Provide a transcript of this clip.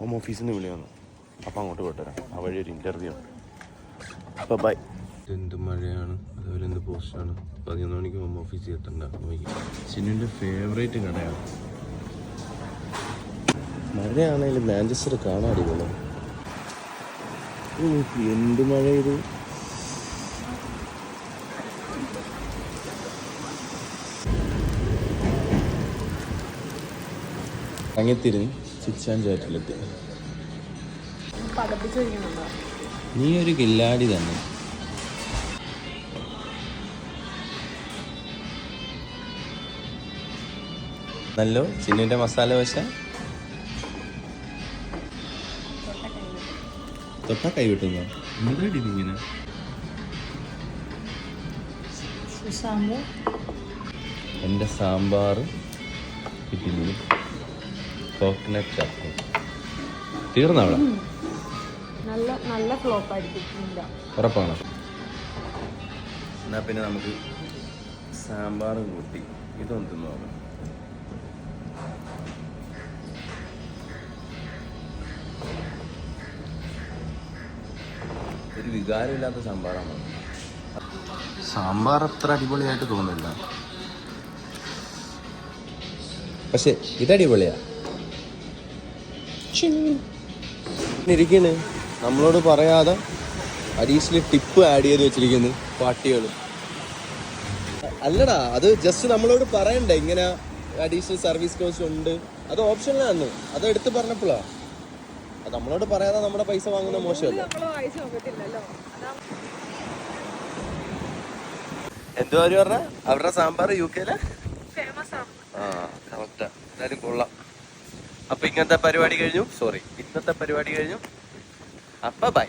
Home ഓഫീസിൽ നിന്ന് വിളി വന്നു അപ്പം അങ്ങോട്ട് വിട്ടുതരാം ആ വഴി ഒരു ഇന്റർവ്യൂ അപ്പം ബൈ എന്ത് മഴയാണ്? അതുപോലെ എന്ത് പോസ്റ്റാണ് പതിനൊന്ന് മണിക്ക് ഹോം ഓഫീസിൽ എത്തണ്ട. ചിന്നുവിന്റെ ഫേവറേറ്റ് കടയാണ്. മഴയാണെങ്കിലും മാഞ്ചസ്റ്റർ ഓ, എന്ത് മഴ ഇത്? അങ്ങെത്തിരുന്ന് ചിച്ചാൻ ചാറ്റിലെത്തി പകപ്പിച്ച് വയ്ക്കുന്നുണ്ടോ നീ ഒരു കില്ലാടി തന്നെ. നല്ലോ ചിന്നിന്റെ മസാല വശ തൊട്ട കൈ വിട്ടുന്നോ എന്താടി ഇങ്ങനെ? എന്റെ എന്റെ സാമ്പാർ ഇഡ്ഡലി കോക്കനട്ട് ചട്നി. തീർന്ന അവിടെ? നല്ല നല്ല ഫ്ലോപ്പ് ആയിരിക്കില്ല ഉറപ്പാണ്? എന്നാ പിന്നെ നമുക്ക് സാമ്പാറും കൂട്ടി. ഇതൊന്ന് തിന്നു നോക്കാം. ഒരു വികാരമില്ലാത്ത സാമ്പാറാണ്. സാമ്പാർ അത്ര അടിപൊളിയായിട്ട് തോന്നില്ല പക്ഷെ ഇതടിപൊളിയാ. ഇരിക്കണ്. നമ്മളോട് പറയാതെ അഡീഷണൽ ടിപ്പ് ആഡ് ചെയ്ത് വെച്ചിരിക്കുന്നു പാട്ടികൾ അല്ലടാ അത് ജസ്റ്റ് നമ്മളോട് പറയണ്ട ഇങ്ങനെ അഡീഷണൽ സർവീസ് കോസ്റ്റ് ഉണ്ട്. അത് ഓപ്ഷനിലാണ് അത് എടുത്ത് പറഞ്ഞപ്പോഴാ. അത് നമ്മളോട് പറയാതെ നമ്മുടെ പൈസ വാങ്ങുന്ന മോശമല്ല. എന്തുവാരി എന്തോ അവർ പറഞ്ഞ? അവരുടെ സാമ്പാർ യു കെയിലെ? ആ കറക്റ്റാ എന്തായാലും കൊള്ളാം. അപ്പൊ ഇങ്ങനത്തെ പരിപാടി കഴിഞ്ഞു. സോറി ഇന്നത്തെ പരിപാടി കഴിഞ്ഞു. അപ്പൊ ബൈ